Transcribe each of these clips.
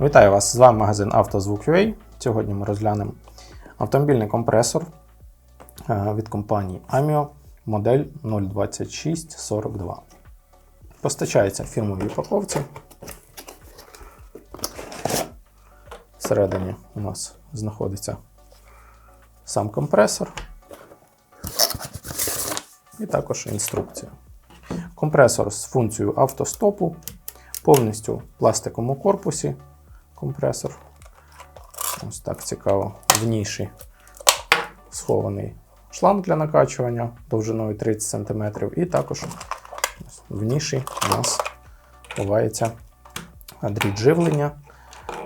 Вітаю вас! З вами магазин «Автозвук.UA». Сьогодні ми розглянемо автомобільний компресор е, від компанії Amio модель 02642. Постачається в фірмовій упаковці. Всередині у нас знаходиться сам компресор і також інструкція. Компресор з функцією автостопу, повністю в пластиковому корпусі компресор. Ось так цікаво. В ніші схований шланг для накачування довжиною 30 см. І також в ніші у нас ховається дріт живлення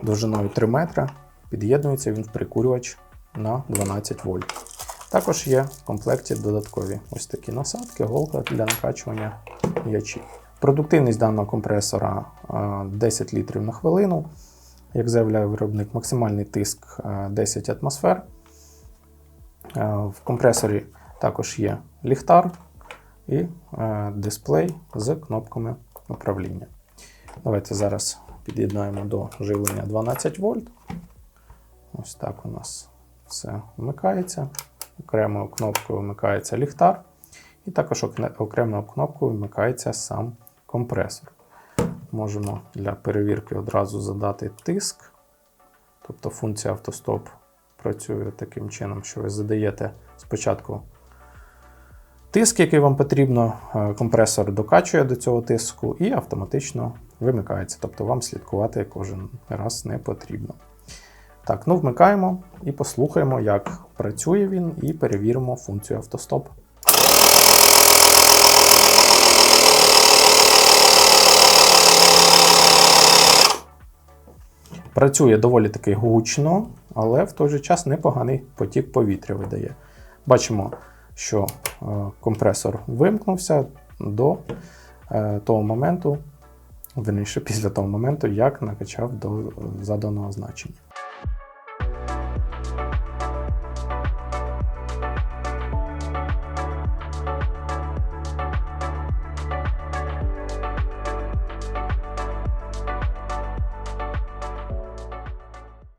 довжиною 3 метра. Під'єднується він в прикурювач на 12 вольт. Також є в комплекті додаткові ось такі насадки, голка для накачування м'ячів. Продуктивність даного компресора е, 10 літрів на хвилину. Як заявляє виробник, максимальний тиск е, 10 атмосфер. Е, В компресорі також є ліхтар і е, дисплей з кнопками управління. Давайте зараз під'єднаємо до живлення 12 вольт. Ось так у нас все вмикається. Окремою кнопкою вмикається ліхтар, і також окремою кнопкою вмикається сам компресор. Можемо для перевірки одразу задати тиск. Тобто функція автостоп працює таким чином, що ви задаєте спочатку тиск, який вам потрібно, е, компресор докачує до цього тиску і автоматично вимикається. Тобто вам слідкувати кожен раз не потрібно. Так, ну вмикаємо і послухаємо, як працює він, і перевіримо функцію автостоп. Працює доволі таки гучно, але в той же час непоганий потік повітря видає. Бачимо, що е, компресор вимкнувся до е, того моменту, верніше після того моменту, як накачав до заданого значення.